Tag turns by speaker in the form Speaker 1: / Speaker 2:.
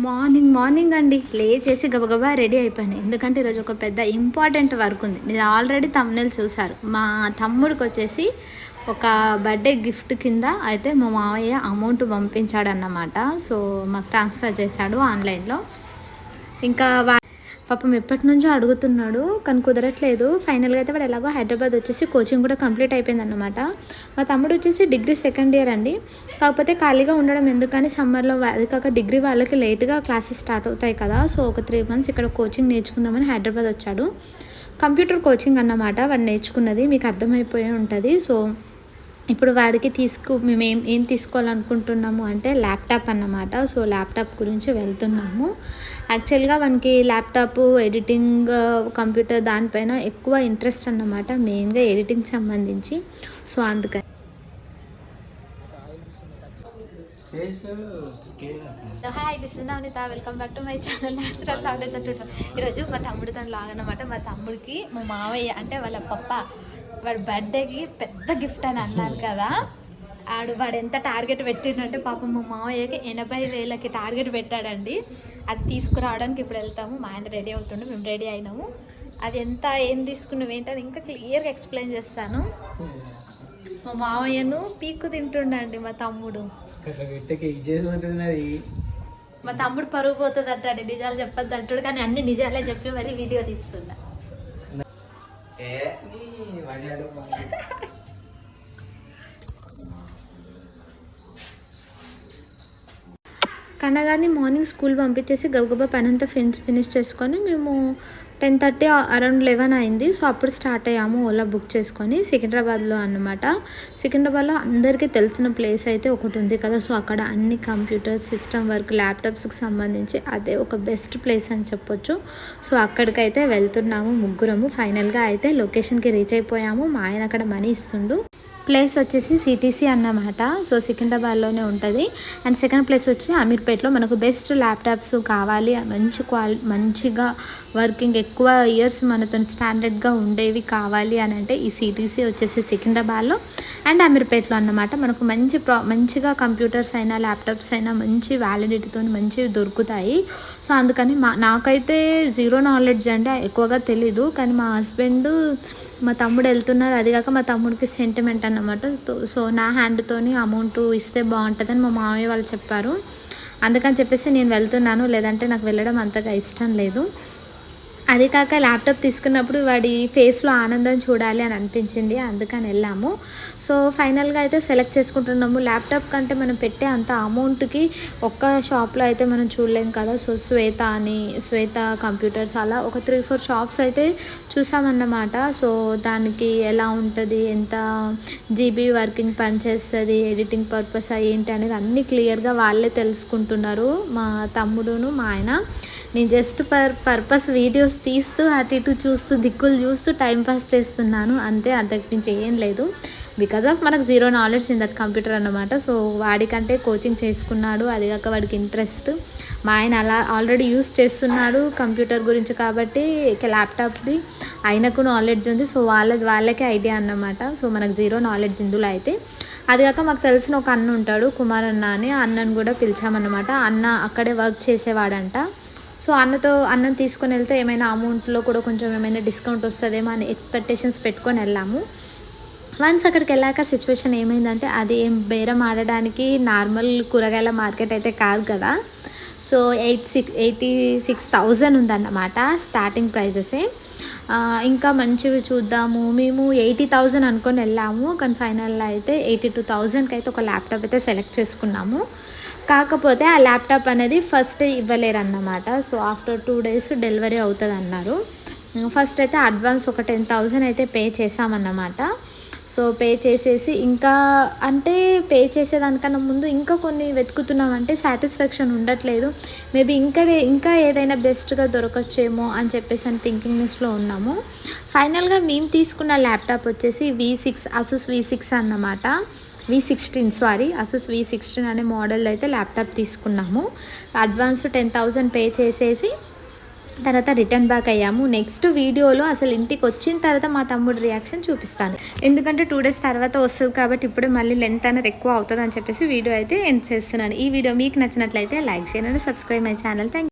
Speaker 1: Morning morning అండి. లేచేసి గబగబా ready అయిపోయాను. ఎందుకంటే ఈరోజు ఒక పెద్ద ఇంపార్టెంట్ వర్క్ ఉంది. మీరు ఆల్రెడీ తమ్ముళ్ళు చూశారు మా తమ్ముడికి వచ్చేసి ఒక బర్త్డే గిఫ్ట్ కింద అయితే మా మామయ్య అమౌంట్ పంపించాడన్నమాట. సో మాకు ట్రాన్స్ఫర్ చేశాడు ఆన్లైన్లో. ఇంకా వా పాపం ఎప్పటి నుంచో అడుగుతున్నాడు కానీ కుదరట్లేదు. ఫైనల్గా అయితే వాడు ఎలాగో హైదరాబాద్ వచ్చేసి కోచింగ్ కూడా కంప్లీట్ అయిపోయిందన్నమాట. మా తమ్ముడు వచ్చేసి డిగ్రీ సెకండ్ ఇయర్ అండి. కాకపోతే ఖాళీగా ఉండడం ఎందుకని సమ్మర్లో అది కాక డిగ్రీ వాళ్ళకి లేట్గా క్లాసెస్ స్టార్ట్ అవుతాయి కదా సో ఒక త్రీ మంత్స్ ఇక్కడ కోచింగ్ నేర్చుకుందామని హైదరాబాద్ వచ్చాడు. కంప్యూటర్ కోచింగ్ అన్నమాట వాడు నేర్చుకున్నది మీకు అర్థమైపోయి ఉంటుంది. సో ఇప్పుడు వాడికి తీసుకు మేము ఏం ఏం తీసుకోవాలనుకుంటున్నాము అంటే ల్యాప్టాప్ అన్నమాట. సో ల్యాప్టాప్ గురించి వెళ్తున్నాము. యాక్చువల్గా మనకి ల్యాప్టాప్ ఎడిటింగ్ కంప్యూటర్ దానిపైన ఎక్కువ ఇంట్రెస్ట్ అన్నమాట. మెయిన్గా ఎడిటింగ్ సంబంధించి. సో అందుకని. Hi this is Navanitha welcome back to my channel natural Navanitha టూటో ఈరోజు మా తమ్ముడు తను అనమాట మా తమ్ముడికి మా మావయ్య అంటే వాళ్ళ పప్ప వాడి బర్త్డేకి పెద్ద గిఫ్ట్ అని అన్నారు కదా. ఆడు వాడు ఎంత టార్గెట్ పెట్టిండంటే పాపం మా మావయ్యకి ఎనభై వేలకి టార్గెట్ పెట్టాడండి. అది తీసుకురావడానికి ఇప్పుడు వెళ్తాము. మా ఆయన రెడీ అవుతుండే మేము రెడీ అయినాము. అది ఎంత ఏం తీసుకున్నాం ఏంటని ఇంకా క్లియర్గా ఎక్స్ప్లెయిన్ చేస్తాను. మా మావయ్యను పీక్కు తింటుండండి మా తమ్ముడు. మా తమ్ముడు పరుగు పోతుంది అంటాడు నిజాలు చెప్పొద్దు అంటాడు కానీ అన్ని నిజాలే చెప్పి మరి వీడియో తీస్తున్నా.
Speaker 2: ఏ
Speaker 1: మార్నింగ్ స్కూల్ పంపించేసి గబగబా పని అంతా ఫిన్స్ ఫినిష్ చేసుకొని మేము టెన్ థర్టీ అరౌండ్ లెవెన్ అయింది. సో అప్పుడు స్టార్ట్ అయ్యాము ఓలా బుక్ చేసుకొని సికింద్రాబాద్లో అన్నమాట. సికింద్రాబాద్లో అందరికీ తెలిసిన ప్లేస్ అయితే ఒకటి ఉంది కదా. సో అక్కడ అన్ని కంప్యూటర్స్ సిస్టమ్ వర్క్ ల్యాప్టాప్స్కి సంబంధించి అదే ఒక బెస్ట్ ప్లేస్ అని చెప్పొచ్చు. సో అక్కడికైతే వెళ్తున్నాము ముగ్గురము. ఫైనల్గా అయితే లొకేషన్కి రీచ్ అయిపోయాము. మా ఆయన అక్కడ మనీ ఇస్తుండు. ప్లేస్ వచ్చేసి సిటీసీ అన్నమాట. సో సికింద్రాబాద్లోనే ఉంటుంది. అండ్ సెకండ్ ప్లేస్ వచ్చి అమీర్పేట్లో మనకు బెస్ట్ ల్యాప్టాప్స్ కావాలి. మంచి క్వాలి మంచిగా వర్కింగ్ ఎక్కువ ఇయర్స్ మనతో స్టాండర్డ్గా ఉండేవి కావాలి అని అంటే ఈ సిటీసీ వచ్చేసి సికింద్రాబాద్లో అండ్ అమీర్పేట్లో అన్నమాట. మనకు మంచి ప్రా మంచిగా కంప్యూటర్స్ అయినా ల్యాప్టాప్స్ అయినా మంచి వ్యాలిడిటీతో మంచివి దొరుకుతాయి. సో అందుకని మా నాకైతే జీరో నాలెడ్జ్ అంటే ఎక్కువగా తెలీదు. కానీ మా హస్బెండ్ మా తమ్ముడు వెళ్తున్నారు. అది కాక మా తమ్ముడికి సెంటిమెంట్ అన్నమాట. సో నా హ్యాండ్తోని అమౌంట్ ఇస్తే బాగుంటుందని మా మామయ్య వాళ్ళు చెప్పారు. అందుకని చెప్పేసి నేను వెళ్తున్నాను. లేదంటే నాకు వెళ్ళడం అంతగా ఇష్టం లేదు. అది కాక ల్యాప్టాప్ తీసుకున్నప్పుడు వాడి ఫేస్లో ఆనందం చూడాలి అని అనిపించింది అందుకని వెళ్ళాము. సో ఫైనల్గా అయితే సెలెక్ట్ చేసుకుంటున్నాము. ల్యాప్టాప్ కంటే మనం పెట్టే అంత అమౌంట్కి ఒక్క షాప్లో అయితే మనం చూడలేం కదా. సో శ్వేత అని శ్వేత కంప్యూటర్స్ అలా ఒక త్రీ ఫోర్ షాప్స్ అయితే చూసామన్నమాట. సో దానికి ఎలా ఉంటుంది ఎంత జీబీ వర్కింగ్ పనిచేస్తుంది ఎడిటింగ్ పర్పస్ ఏంటి అనేది అన్నీ క్లియర్గా వాళ్ళే తెలుసుకుంటున్నారు. మా తమ్ముడును మా ఆయన. నేను జస్ట్ పర్ పర్పస్ వీడియోస్ తీస్తూ అటు ఇటు చూస్తూ దిక్కులు చూస్తూ టైంపాస్ చేస్తున్నాను. అంతే అంతకుమించి ఏం లేదు. బికాజ్ ఆఫ్ మనకు zero knowledge in that computer అన్నమాట. సో వాడికంటే కోచింగ్ చేసుకున్నాడు. అది కాక వాడికి ఇంట్రెస్ట్ మా ఆయన అలా ఆల్రెడీ యూస్ చేస్తున్నాడు కంప్యూటర్ గురించి కాబట్టి ఇక ల్యాప్టాప్ది ఆయనకు నాలెడ్జ్ ఉంది. సో వాళ్ళది వాళ్ళకే ఐడియా అన్నమాట. సో మనకు జీరో నాలెడ్జ్ ఇందులో అయితే. అది కాక మాకు తెలిసిన ఒక అన్న ఉంటాడు కుమార్ అన్న అని. అన్నను కూడా పిలిచామన్నమాట. అన్న అక్కడే వర్క్ చేసేవాడంట. సో అన్నతో అన్నం తీసుకొని వెళ్తే ఏమైనా అమౌంట్లో కూడా కొంచెం ఏమైనా డిస్కౌంట్ వస్తుందేమో అని ఎక్స్పెక్టేషన్స్ పెట్టుకొని వెళ్ళాము. వన్స్ అక్కడికి వెళ్ళాక సిచ్యువేషన్ ఏమైందంటే అది ఏం బేరం ఆడడానికి నార్మల్ కూరగాయల మార్కెట్ అయితే కాదు కదా. So eight six eighty six thousand ఉందన్నమాట స్టార్టింగ్ ప్రైజెసే. ఇంకా మంచివి చూద్దాము. మేము ఎయిటీ థౌజండ్ అనుకొని వెళ్ళాము. కానీ ఫైనల్లో అయితే ఎయిటీ టూ థౌజండ్కి అయితే ఒక ల్యాప్టాప్ అయితే సెలెక్ట్ చేసుకున్నాము. కాకపోతే ఆ ల్యాప్టాప్ అనేది ఫస్ట్ ఇవ్వలేరు అన్నమాట so after two days delivery అవుతుంది అన్నారు ఫస్ట్ అయితే అడ్వాన్స్ ఒక టెన్ థౌజండ్ అయితే పే చేసామన్నమాట సో పే చేసేసి ఇంకా అంటే పే చేసేదానికన్నా ముందు ఇంకా కొన్ని వెతుకుతున్నాం అంటే సాటిస్ఫాక్షన్ ఉండట్లేదు. మేబీ ఇంకా ఇంకా ఏదైనా బెస్ట్గా దొరకచ్చేమో అని చెప్పేసి అని థింకింగ్నెస్లో ఉన్నాము. ఫైనల్గా మేము తీసుకున్న ల్యాప్టాప్ వచ్చేసి V six Asus V six అన్నమాట. V sixteen sorry Asus V sixteen అనే మోడల్ అయితే ల్యాప్టాప్ తీసుకున్నాము. అడ్వాన్స్ టెన్ థౌజండ్ పే చేసేసి తర్వాత రిటర్న్ బ్యాక్ అయ్యాము. నెక్స్ట్ వీడియోలో అసలు ఇంటికి వచ్చిన తర్వాత మా తమ్ముడు రియాక్షన్ చూపిస్తాను. ఎందుకంటే టూ డేస్ తర్వాత వస్తుంది కాబట్టి ఇప్పుడు మళ్ళీ లెంత్ అనేది ఎక్కువ అవుతుంది అని చెప్పేసి వీడియో అయితే ఎండ్ చేస్తున్నాను. ఈ వీడియో మీకు నచ్చినట్లయితే లైక్ చేయండి సబ్స్క్రైబ్ మై ఛానల్ థ్యాంక్